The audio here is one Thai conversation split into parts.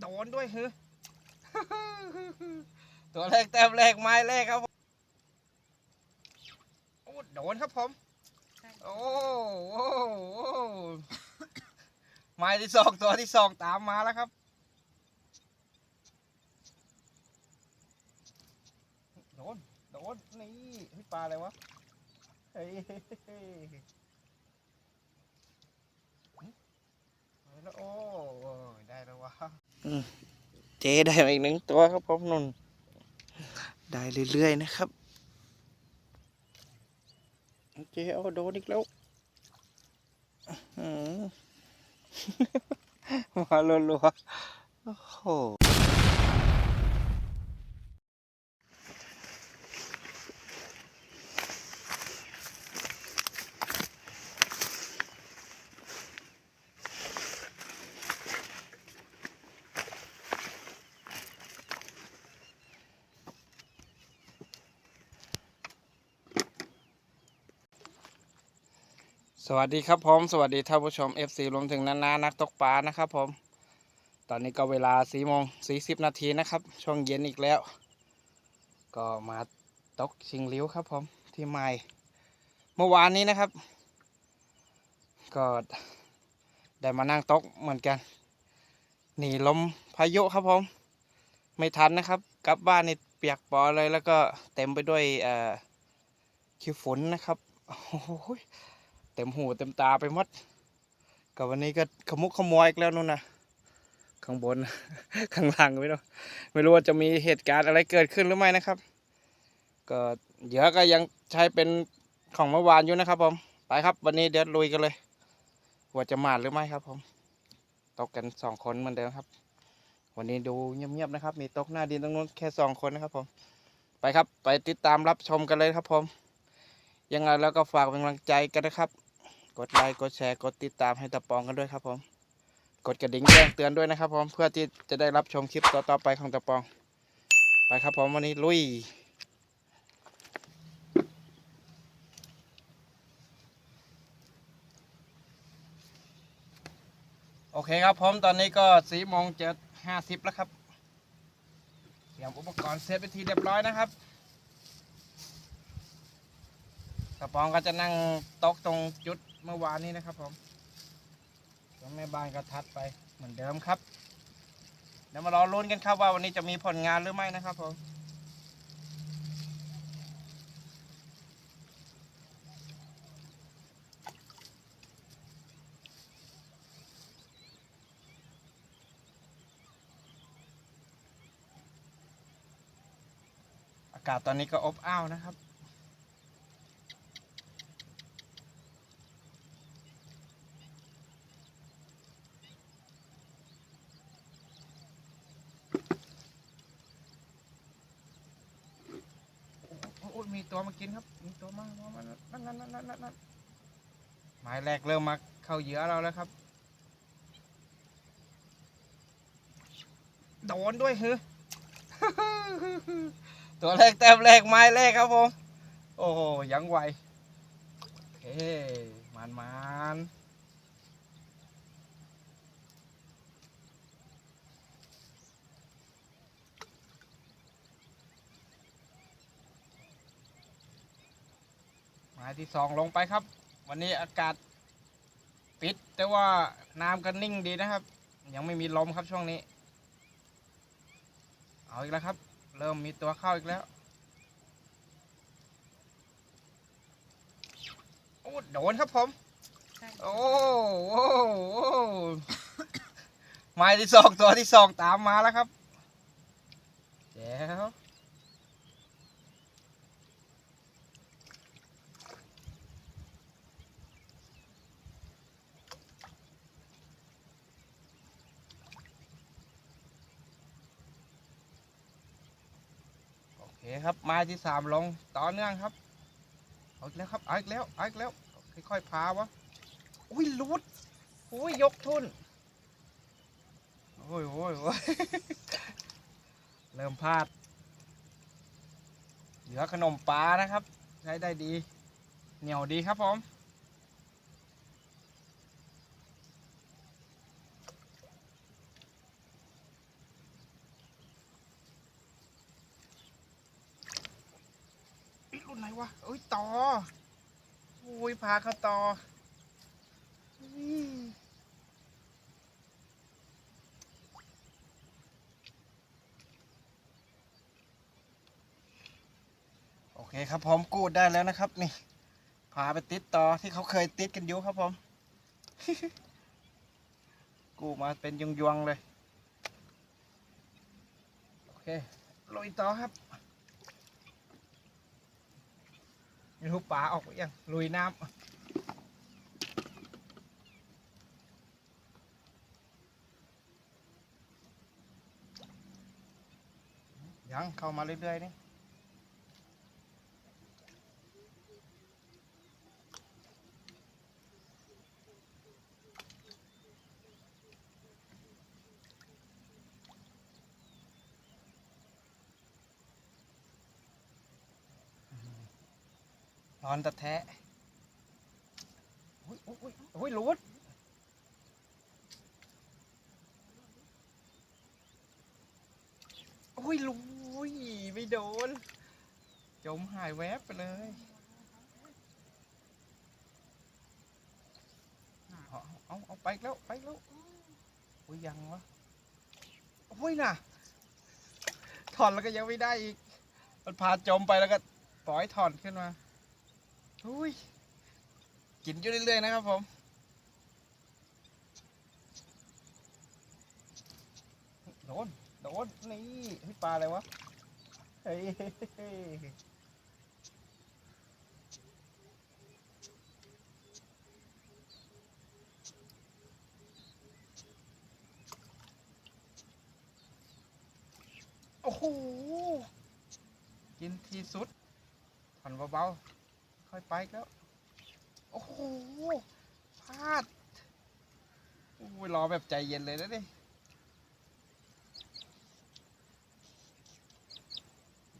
โดนด้วยเฮ้ยตัวแรกแต้มแรกไม้แรกครับผมโอ้โดนครับผมโอ้โอ้โอ้ไม้ที่สองตัวที่สองตามมาแล้วครับโดนโดนนี่เฮ้ยปลาอะไรวะเฮ้ยเฮ้ยเฮ้ยเอาแล้วโอ้ยได้แล้ววะ เจได้มาอีกหนึ่งตัวครับผมนุ่นได้เรื่อยๆนะครับ เจเอาโดนอีกแล้วอื้อหือมาลัวๆโอ้โห สวัสดีครับผมสวัสดีท่านผู้ชม FC รวมถึงนานานักตกปลานะครับผม ตอนนี้ก็เวลา4โมง40นาทีนะครับ ช่วงเย็นอีกแล้ว ก็มาตกชิงลิ้วครับผมที่ใหม่เมื่อวานนี้นะครับ ก็ได้มานั่งตกเหมือนกัน หนีลมพายุครับผม ไม่ทันนะครับ กลับบ้านนี่เปียกปอเลยแล้วก็เต็มไปด้วยเอ่อขี้ฝุ่นนะครับโอ้โห ต็มหูเต็มตาไปหมดกับวันนี้ก็ขมุกขโมยอีกแล้วนู่นนะข้างบน ข้างล่างไม่รู้ไม่รู้ว่าจะมีเหตุการณ์อะไรเกิดขึ้นหรือไม่นะครับ ก็เยื่อก็ยังใช้เป็นของเมื่อวานอยู่นะครับ ผมไปครับ วันนี้เดี๋ยวลุยกันเลยว่าจะมาดหรือไม่ครับ ผมตกกันสองคนเหมือนเดิมครับ วันนี้ดูเงียบๆนะครับ มีตกหน้าดินตรงนู้นแค่สองคนนะครับ ผม ไปครับ ไปติดตามรับชมกันเลยครับ ผมยังไงแล้วก็ฝากเป็นกำลังใจกันนะครับ ดไลค์กดแชร์กดติดตามให้ตะปองกันด้วยครับผม กดกระดิ่งแจ้งเตือนด้วยนะครับผมเพื่อที่จะได้รับชมคลิปต่อๆไปของตะปอง ไปครับผมวันนี้ลุยโอเคครับผมตอนนี้ก็สี่โมงเจ็ดห้าสิบแล้วครับเตรียมอุปกรณ์เซตไปทีเรียบร้อยนะครับกระปองก็จะนั่งโต๊ะตรงจุด เมื่อวานนี้นะครับผมแล้วแม่บ้านก็ทัดไปเหมือนเดิมครับ เดี๋ยวมารอลุ้นกันครับว่าวันนี้จะมีผลงานหรือไม่นะครับผมอากาศตอนนี้ก็อบอ้าวนะครับ ตัวมากินครับ มีตัวมาตัวมานั่นนั่นนั่นนั่นนั่นหมายแรกเริ่มมาเข้าเหยื่อเราแล้วครับ โดนด้วยเฮ้ตัวแรกแต้มแรกไม้แรกครับผม โอ้ยังไวโอเคมันมันายที่สองลงไปครับ วันนี้อากาศปิด แต่ว่าน้ำก็นิ่งดีนะครับ ยังไม่มีลมครับช่วงนี้ เอาอีกแล้วครับ เริ่มมีตัวเข้าอีกแล้วโอ้โดนครับผม โอ้โอ้โอ้ไม้ที่สองตัวที่สองตามมาแล้วครับแจ๋ว ครับไม้ที่สามลงต่อเนื่องครับเอาอีกแล้วครับเอาอีกแล้วเอาอีกแล้วค่อยๆพาวะอุ้ยลุดอุ้ยยกทุนโอ้ยโอ้ยโอ้ยเริ่มพลาดเหลือขนมปลานะครับ ใช้ได้ดี เหนียวดีครับผมุ่นไหนวะเอ้ยต่อโอ้ยพาเขาต่อโอเคครับผมกูดได้แล้วนะครับนี่พาไปติดต่อที่เขาเคยติดกันอยู่ครับผม กูมาเป็นยวงๆเลย โอเคลุยต่อครับ ไม่รู้ป่าออกไปยังลุยน้ำยังเข้ามาเรื่อยๆนี่ นอนตะแทะอุ้ยอุ้ยอุ้ยอุ้ยหลุดอุ้ยลุ้ยไม่โดน จมหายแวบไปเลยเอาเอาเอาไปแล้วไปแล้วอุ้ยยังวะอุ้ยน่ะถอนแล้วก็ยังไม่ได้อีก มันพาจมไปแล้วก็ปล่อยถอนขึ้นมา อุ้ยกินอยู่เรื่อยๆนะครับผมโดนโดนนี่เฮ้ปลาอะไรวะเฮ้ยโอ้โหกินที่สุดผ่อนเบาๆ ค่อยไปแล้ว โอ้โหพลาดโอ้ยรอแบบใจเย็นเลยนะนี่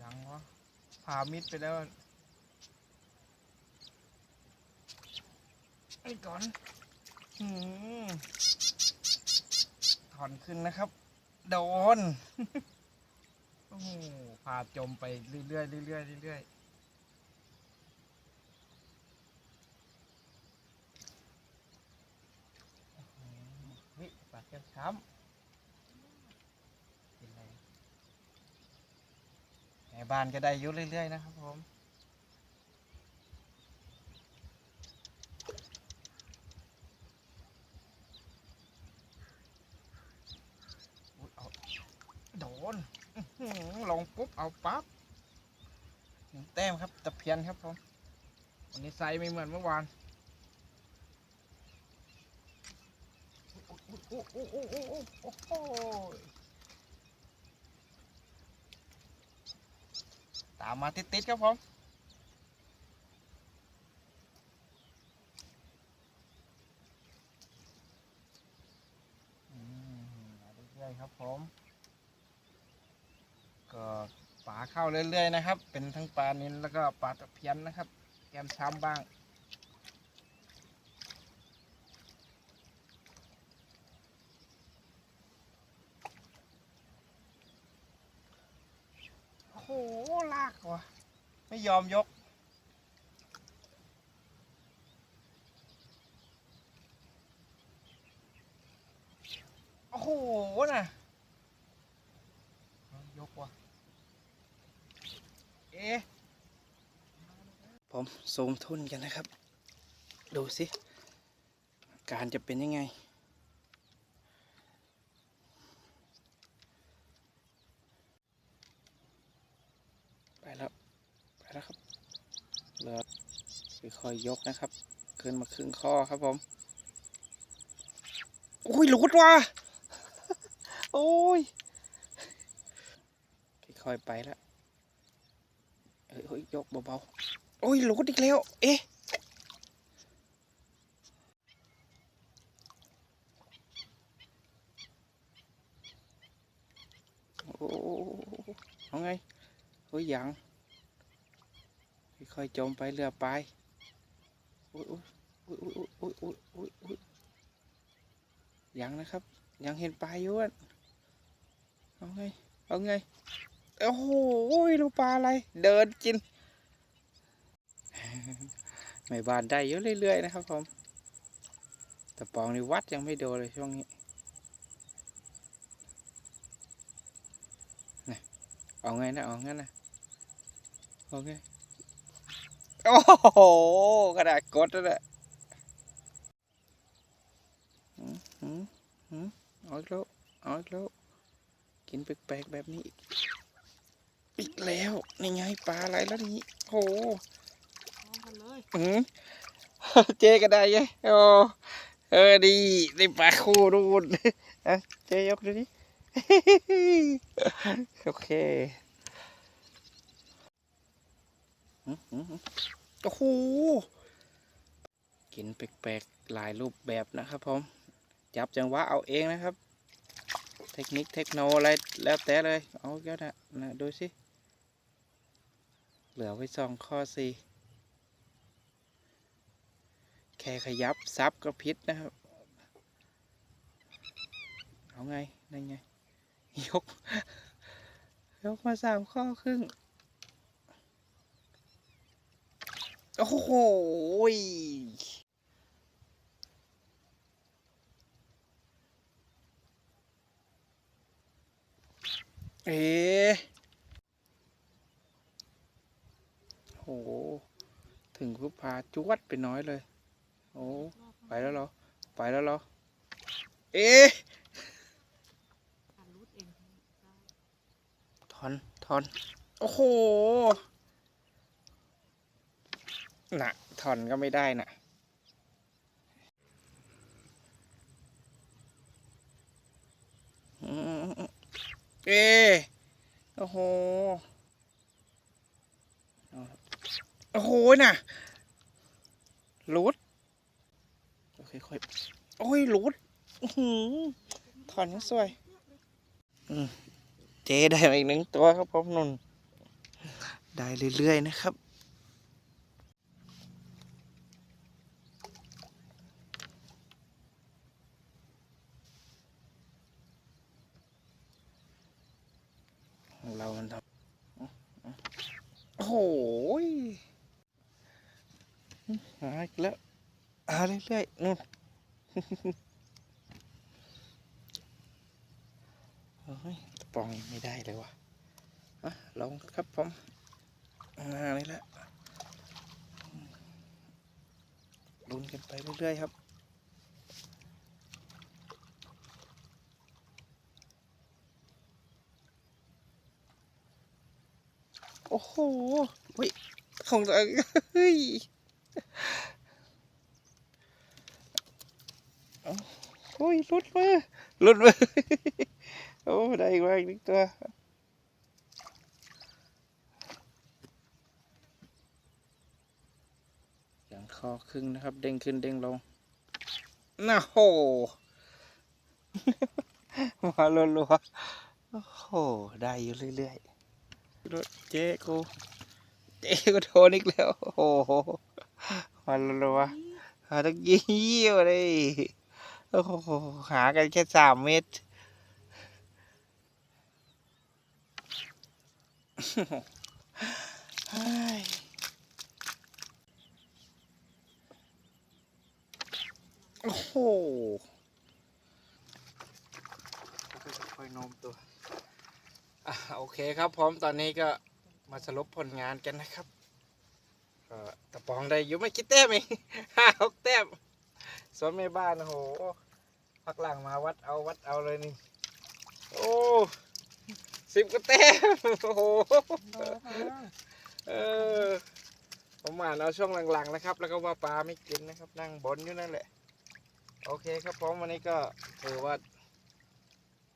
ยังวะพามิดไปแล้วไอ้ก่อนหืมถอนขึ้นนะครับ โดน โอ้โหพาจมไปเรื่อยๆเรื่อยๆเรื่อยๆเฮ้ยปากแก้ม ช้ำเป็นไรในบ้านก็ได้ยุ่เรื่อยๆนะครับผมโดนอื้อหือลงปุ๊บ เอาปั๊บหนึ่งแต้มครับตะเพียนครับผมวันนี้ไซส์ไม่เหมือนเมื่อวาน โอ้โอ้โอ้โอ้โอ้โอ้โอ้ตามมาติดๆครับผมเรื่อยๆครับผม ก็ปลาเข้าเรื่อยๆนะครับ เป็นทั้งปลานิลแล้วก็ปลาตะเพียนนะครับ แกมช้ำบ้าง หลากว่ะไม่ยอมยก โอ้โหน่ะยกว่ะเอ๊ะผมซูมทุนกันนะครับ ดูสิ การจะเป็นยังไง ไปแล้ว ไปแล้วครับเหลือ ค่อยๆยกนะครับขึ้นมาครึ่งข้อครับผมโอ้ยหลุดว่ะโอ้ยค่อยๆไปแล้วเอ้ยเฮ้ยยกเบาๆโอ้ยหลุดอีกแล้ว เอ๊ะโอ้เอาไงเฮ้ยยังค่อยๆจมไปเรือไป อ้ยโอ้ยโอ้ยโอ้ยโอ้ยโอ้ยโอ้ยยังนะครับ ยังเห็นปลาอยู่อะเอาไงเอาไงโอ้โหดูปลาอะไร เดินกินไม่บานได้เยอะเรื่อยๆนะครับผมแต่ปองในวัดยังไม่โดนเลยช่วงนี้นะเอาไงนะเอางั้นนะเอาไง โอ้โหกระดกดแล้วแหละเอาอีกแล้วเอาอีกแล้วกินแปลกๆแบบนี้ อีกแล้วนี่ไงปลาอะไรแล้วนี่โอ้โอืมเจ๊ก็ได้ไงโอ้เออดีได้ปลาคู่นู่นอะเจ๊ยกดูดิโอเคอืมอืมอืม โอ้โหกินแปลกๆ หลายรูปแบบนะครับผม จับจังหวะเอาเองนะครับ เทคนิคเทคโนอะไรแล้วแต่เลย เอาแก้วนะนะดูสิ เหลือไว้สองข้อสี่แค่ขยับซับก็พิษนะครับ เอาไง นั่นไง ยก ยกมาสามข้อครึ่ง โอ้โหยเอ๊ะโห ถึงปุ๊บพาจวดไปน้อยเลย โอ้ ไปแล้วเหรอ ไปแล้วเหรอ เอ๊ะการรูดเองได้ถอนถอน โอ้โห นะถอนก็ไม่ได้น่ะเอ๊ะโอ้โห โอ้โหน่ะรูดโอเคค่อยโอ้ยรูดถอนงสวยเจได้มาอีกหนึ่งตัวครับผมนุ่นได้เรื่อยๆนะครับ ของเรามันทำโอ้โหยหาอีกแล้วหาเรื่อยๆนู่นเฮ้ยตะปองยังไม่ได้เลยวะอะลองครับผมมานี่แหละลุ้นกันไปเรื่อยๆครับ โอ้โหเฮ้ยของตัวเองเฮ้ยเอาโอ้ยหลุดมือหลุดมือโอ้ได้อีกว่าอีกนิดตัวอย่างคอครึ่งนะครับ เด้งขึ้นเด้งลงน่าโหมาลัวๆโอ้โห ได้อยู่เรื่อยๆ รถเจ๊กูเจ๊ก็โดนอีกแล้วโอ้โหมาลัวหาตะยี่ยวเลยโอ้โหหากันแค่สามเมตรโอ้โหค่อยๆโน้มตัว อะโอเคครับพร้อมตอนนี้ก็มาสรุปผลงานกันนะครับก็ตะปองได้อยู่ไม่กี่แต้มเองห้าหกแต้มสวนแม่บ้านโหพักหลังมาวัดเอาวัดเอาเลยนี่ โอ้สิบกว่าแต้มโอ้โหเออผมอ่านเอาช่วงหลังๆนะครับ แล้วก็ว่าปลาไม่กินนะครับ นั่งบนอยู่นั่นแหละ โอเคครับผมวันนี้ก็ถือว่า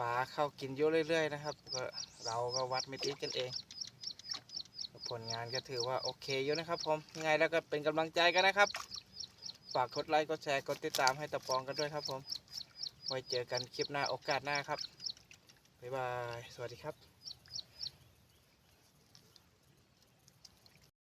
ปลาเข้ากินเยอะเรื่อย ๆ นะครับก็เราก็วัดไม่ตีกันเอง ผลงานก็ถือว่าโอเคเยอะนะครับผมยังไงแล้วก็เป็นกำลังใจกันนะครับ ฝากกดไลค์กดแชร์กดติดตามให้ตะปองกันด้วยครับผม ไว้เจอกันคลิปหน้าโอกาสหน้าครับบ๊ายบาย สวัสดีครับ